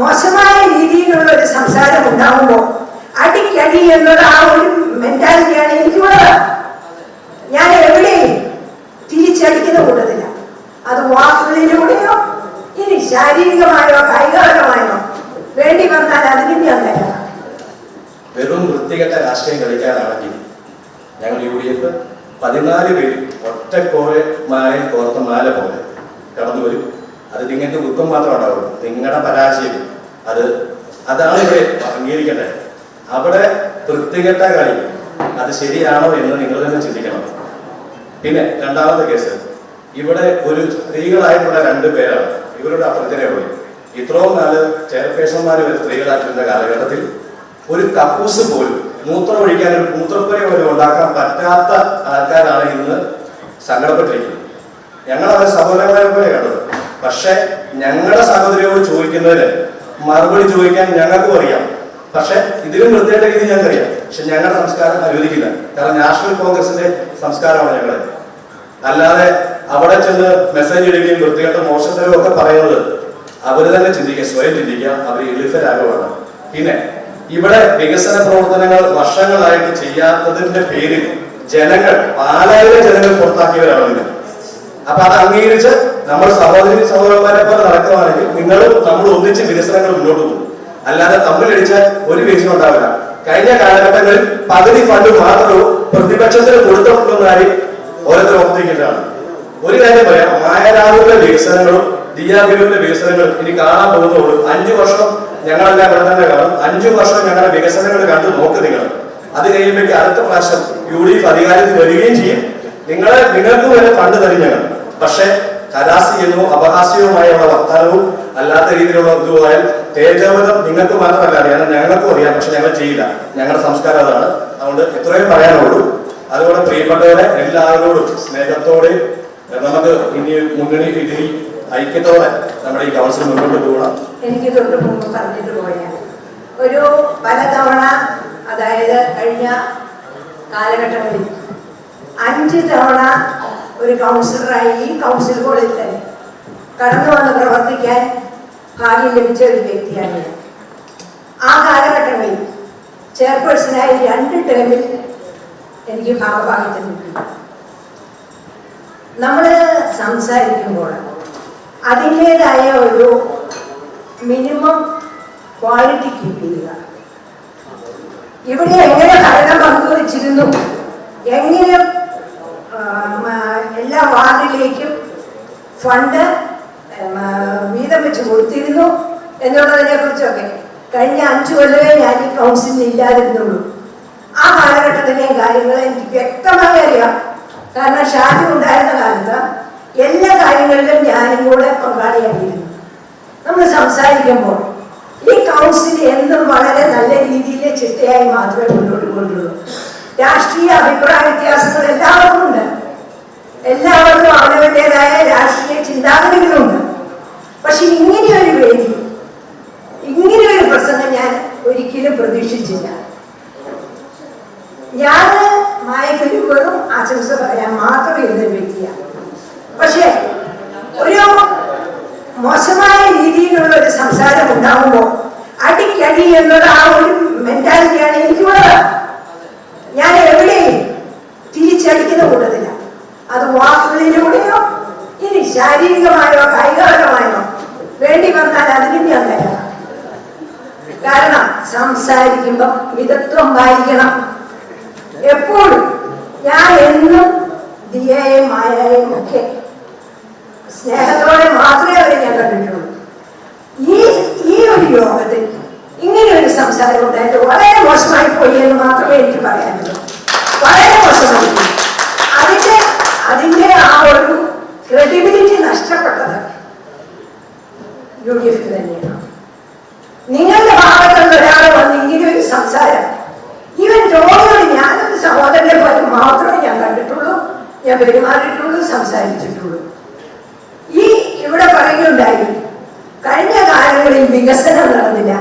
മോശമായ രീതിയിലുള്ള ഒരു സംസാരം ഉണ്ടാകുമ്പോൾ അടിക്കടി എന്നുള്ള ആ ഒരു മെന്റാലിറ്റിയാണ് എനിക്കുള്ളത്. ഞാൻ എവിടെയും തിരിച്ചടിക്കുന്ന കൂട്ടത്തില്ല. അത് വാക്കുകളിലൂടെയോ ഇനി ശാരീരികമായോ കായികപരമായോ വേണ്ടി വന്നാൽ അതിനും ഞാൻ തയ്യാറാണ് വെറും വൃത്തികെട്ട രാഷ്ട്രീയം കളിക്കാനാണെങ്കിൽ ഞങ്ങൾ യു ഡി എഫ് പതിനാല് പേര് ഒറ്റക്കോരമായ കോർത്ത മാല പോലെ കടന്നു വരും അത് നിങ്ങൾക്ക് ദുഃഖം മാത്രമേ ഉണ്ടാവുള്ളൂ. നിങ്ങളുടെ പരാജയം. അത് അതാണ് ഇവിടെ അംഗീകരിക്കട്ടെ അവിടെ വൃത്തികെട്ട കളി അത് ശരിയാണോ എന്ന് നിങ്ങൾ തന്നെ ചിന്തിക്കണം. പിന്നെ രണ്ടാമത്തെ കേസ് ഇവിടെ ഒരു സ്ത്രീകളായിട്ടുള്ള രണ്ട് പേരാണ്. ഇവരുടെ അപ്പുറത്തിനെ പോയി ഇത്രയും നാല് ചെയർപേഴ്സന്മാർ വരെ സ്ത്രീകളായിട്ടിരുന്ന കാലഘട്ടത്തിൽ ഒരു കക്കൂസ് പോലും മൂത്രം ഒഴിക്കാൻ ഒരു മൂത്രപ്പുര പോലും ഉണ്ടാക്കാൻ പറ്റാത്ത ആൾക്കാരാണ് ഇന്ന് സങ്കടപ്പെട്ടിരിക്കുന്നത്. ഞങ്ങൾ അവരെ സഹോദരങ്ങളെ പോലെ കണ്ടത് പക്ഷെ ഞങ്ങളുടെ സഹോദരിയോട് ചോദിക്കുന്നതിന് മറുപടി ചോദിക്കാൻ ഞങ്ങൾക്കും അറിയാം. പക്ഷെ ഇതിലും വൃത്തിയായിട്ട രീതി ഞങ്ങൾക്കറിയാം. പക്ഷെ ഞങ്ങളുടെ സംസ്കാരം അനുവദിക്കില്ല. കാരണം നാഷണൽ കോൺഗ്രസിന്റെ സംസ്കാരമാണ് ഞങ്ങളെ. അല്ലാതെ അവിടെ ചെന്ന് മെസ്സേജ് ഇടുകയും വൃത്തികെട്ട മോശത്തരവും ഒക്കെ പറയുന്നത് അവർ തന്നെ ചിന്തിക്കുക സ്വയം ചിന്തിക്കുക അവർ എളിഫരാഗമാണ് പിന്നെ ഇവിടെ വികസന പ്രവർത്തനങ്ങൾ വർഷങ്ങളായിട്ട് ചെയ്യാത്തതിന്റെ പേരിൽ ജനങ്ങൾ പാലായിരം ജനങ്ങൾ പുറത്താക്കിയവരാണ് അപ്പൊ അത് അംഗീകരിച്ച് നമ്മൾ സഹോദരി സഹോദരന്മാരെ പോലെ നടക്കുകയാണെങ്കിൽ നിങ്ങളും നമ്മൾ ഒന്നിച്ച് വികസനങ്ങൾ മുന്നോട്ട് പോകും. അല്ലാതെ തമ്മിലടിച്ച ഒരു വികസനം ഉണ്ടാവില്ല. കഴിഞ്ഞ കാലഘട്ടങ്ങളിൽ പകുതി ഫണ്ട് മാത്രവും പ്രതിപക്ഷത്തിന് കൊടുത്തിട്ടുള്ളതായി ഓരോരുത്തർ ഓർത്തിരിക്കുന്നതാണ് ഒരു കാര്യം പറയാം. മായരാവിലെ വികസനങ്ങളും ദിയാബിലുവിന്റെ വികസനങ്ങളും ഇനി കാണാൻ പോകുന്നുള്ളൂ. അഞ്ചു വർഷം ഞങ്ങളെല്ലാം ഇവിടെ കാണും. അഞ്ചു വർഷം ഞങ്ങളുടെ വികസനങ്ങൾ കണ്ടു നോക്ക് നിങ്ങൾ. അത് കഴിയുമ്പോഴേക്ക് അടുത്ത പ്രാവശ്യം യു ഡി എഫ് അധികാരത്തിൽ വരികയും ചെയ്യും. നിങ്ങളെ നിങ്ങൾക്ക് വരെ ഫണ്ട് തരും ഞങ്ങൾ. പക്ഷെ കലാസിയെന്നോ അപഹാസ്യവുമായുള്ള വർത്താനവും അല്ലാത്ത രീതിയിലുള്ള ഇതുമായാൽ തേജോവധം നിങ്ങൾക്ക് മാത്രമല്ല അറിയാം. ഞങ്ങൾക്കും അറിയാം. പക്ഷെ ഞങ്ങൾ ചെയ്യില്ല. ഞങ്ങളുടെ സംസ്കാരം അതാണ്. അതുകൊണ്ട് എത്രയും പറയാനുള്ളൂ. അതുപോലെ പ്രിയപ്പെട്ടവരെ എല്ലാവരോടും സ്നേഹത്തോടെ നമുക്ക് ഇനി മുന്നണി ഇതിൽ ഐക്യത്തോടെ നമ്മുടെ ഈ കൗൺസിൽ മുന്നോട്ട് പോകണം. എനിക്ക് തൊട്ട് മുമ്പ് പറഞ്ഞിട്ട് പോയാണ് ഒരു പലതവണ അതായത് കഴിഞ്ഞ കാലഘട്ടങ്ങളിൽ അഞ്ച് തവണ ഒരു കൗൺസിലറായി ഈ കൗൺസിൽ ഹോളിൽ തന്നെ കടന്നു വന്ന് പ്രവർത്തിക്കാൻ ഭാഗ്യം ലഭിച്ച ഒരു വ്യക്തിയാണ് ആ കാലഘട്ടങ്ങളിൽ ചെയർപേഴ്സണായി രണ്ട് ടേമിൽ എനിക്ക് ഭാഗഭാഗ്യത്തിന് കിട്ടി. നമ്മൾ സംസാരിക്കുമ്പോൾ അതിന്റെതായ ഒരു മിനിമം ക്വാളിറ്റി കീപ്പ് ഇവിടെ എങ്ങനെ ഭരണം പങ്കുവച്ചിരുന്നു? എങ്ങനെ എല്ലാ വാർഡിലേക്കും ഫണ്ട് വീതം വെച്ച് കൊടുത്തിരുന്നു എന്നുള്ളതിനെ കുറിച്ചൊക്കെ കഴിഞ്ഞ അഞ്ചു കൊല്ലമേ ഞാൻ ഈ കൗൺസിലിൽ ഇല്ലാതിരുന്നുള്ളൂ. ആ കാലഘട്ടത്തിലെയും കാര്യങ്ങൾ എനിക്ക് വ്യക്തമായി അറിയാം. കാരണം ഷാജി ഉണ്ടായിരുന്ന കാലത്ത് എല്ലാ കാര്യങ്ങളിലും ഞാനും കൂടെ പങ്കാളിയായിരുന്നു. നമ്മൾ സംസാരിക്കുമ്പോൾ ഈ കൗൺസിൽ എന്നും വളരെ നല്ല രീതിയിലെ ചിട്ടയായി മാത്രമേ മുന്നോട്ട് കൊണ്ടുള്ളൂ രാഷ്ട്രീയ അഭിപ്രായ വ്യത്യാസങ്ങൾ എല്ലാവർക്കും ഉണ്ട് എല്ലാവർക്കും അവരവരുടേതായ രാഷ്ട്രീയ ചിന്താഗതികളുണ്ട് പക്ഷെ ഇങ്ങനെ ഒരു വേദി ഇങ്ങനെ ഒരു പ്രസംഗം ഞാൻ പ്രതീക്ഷിച്ചില്ല ഞാൻ വായിക്കുമ്പോഴും വെറും ആശംസ പറയാൻ മാത്രം ഇരുന്ന വ്യക്തിയാണ് പക്ഷേ ഒരു മോശമായ രീതിയിലുള്ള ഒരു സംസാരം ഉണ്ടാകുമ്പോൾ അടിക്കടി എന്നുള്ള ആ ഒരു മെന്റാലിറ്റിയാണ് എനിക്കുള്ളത് ഞാൻ എവിടെയും തിരിച്ചടിക്കുന്ന കൂട്ടത്തില്ല. അത് വാക്കുകളിലൂടെയോ ഇനി ശാരീരികമായോ കായികപരമായോ വേണ്ടി വന്നാൽ അതിനും ഞാൻ തയ്യാറാണ്. കാരണം സംസാരിക്കുമ്പോൾ മിതത്വം വായിക്കണം. എപ്പോഴും ഞാൻ എന്നും ദിയയും മായയും ഒക്കെ സ്നേഹത്തോടെ മാത്രമേ അവരെ ഞാൻ കണ്ടിട്ടുള്ളൂ. ഈ ഈ ഒരു യോഗത്തിൽ ഇങ്ങനെ ഒരു സംസാരം ഉണ്ടായിട്ട് വളരെ മോശമായി പോയി എന്ന് മാത്രമേ എനിക്ക് പറയാനുള്ളൂ. വളരെ മോശമായി. അതിന്റെ അതിന്റെ ആ ഒരു ക്രെഡിബിലിറ്റി നഷ്ടപ്പെട്ടത് യു ഡി എഫ് തന്നെയാണ്. ഭാഗത്തുള്ള വന്ന് ഇങ്ങനെ ഒരു സംസാരം. ഇവൻ രോഗികൾ ഞാനൊരു സഹോദരനെ പോലെ മാത്രമേ ഞാൻ കണ്ടിട്ടുള്ളൂ. ഞാൻ പെരുമാറിയിട്ടുള്ളൂ സംസാരിച്ചിട്ടുള്ളൂ. ഈ ഇവിടെ പറയുകയുണ്ടായി കഴിഞ്ഞ കാലങ്ങളിൽ വികസനം നടന്നില്ല.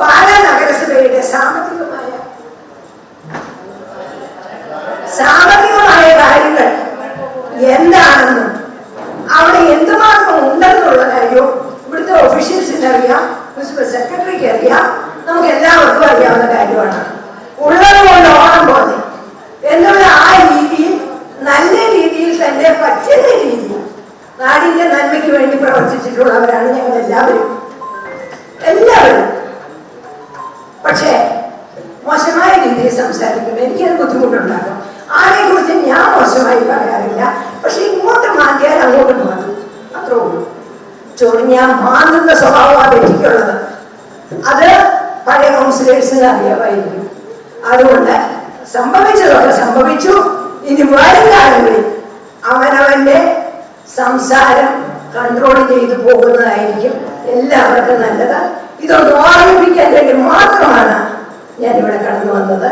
പാലാ നഗരസഭയുടെ സാമ്പത്തികമായ സാമ്പത്തികമായ കാര്യങ്ങൾ എന്താണെന്നും അവിടെ എന്തുമാത്രം ഉണ്ടെന്നുള്ള കാര്യവും ഇവിടുത്തെ ഒഫീഷ്യൽസിന് അറിയാം പ്രിൻസിപ്പൽ സെക്രട്ടറിക്ക് അറിയാം. നമുക്ക് എല്ലാവർക്കും അറിയാവുന്ന കാര്യമാണ്. ഉള്ളത് കൊണ്ട് ഓണം പോലെ. എന്നുള്ള ആ രീതിയിൽ നല്ല രീതിയിൽ തന്നെ പറ്റുന്ന രീതിയിൽ നാടിന്റെ നന്മയ്ക്ക് വേണ്ടി പ്രവർത്തിച്ചിട്ടുള്ളവരാണ് ഞങ്ങൾ എല്ലാവരും. എല്ലാവരും പക്ഷേ മോശമായ രീതിയിൽ സംസാരിക്കുമ്പോൾ എനിക്കത് ബുദ്ധിമുട്ടുണ്ടാകും. ആരെ കുറിച്ച് ഞാൻ മോശമായി പറയാറില്ല. പക്ഷെ ഇങ്ങോട്ട് മാറ്റിയാൽ അങ്ങോട്ട് മാറ്റും അത്രേ ഉള്ളൂ. ചൊറിഞ്ഞാൽ മാന്തുന്ന സ്വഭാവമാണ് എനിക്കുള്ളത്. അത് പഴയ കൗൺസിലേഴ്സിന് അറിയാമായിരിക്കും അതുകൊണ്ട് സംഭവിച്ചതൊക്കെ സംഭവിച്ചു. ഇനി വരും കാലങ്ങളിൽ അവനവന്റെ സംസാരം കൺട്രോൾ ചെയ്തു പോകുന്നതായിരിക്കും. എല്ലാവർക്കും നല്ലത്. ഇതൊന്ന് ഓർമ്മിപ്പിക്കാൻ വേണ്ടി മാത്രമാണ് ഞാനിവിടെ കടന്നു വന്നത്.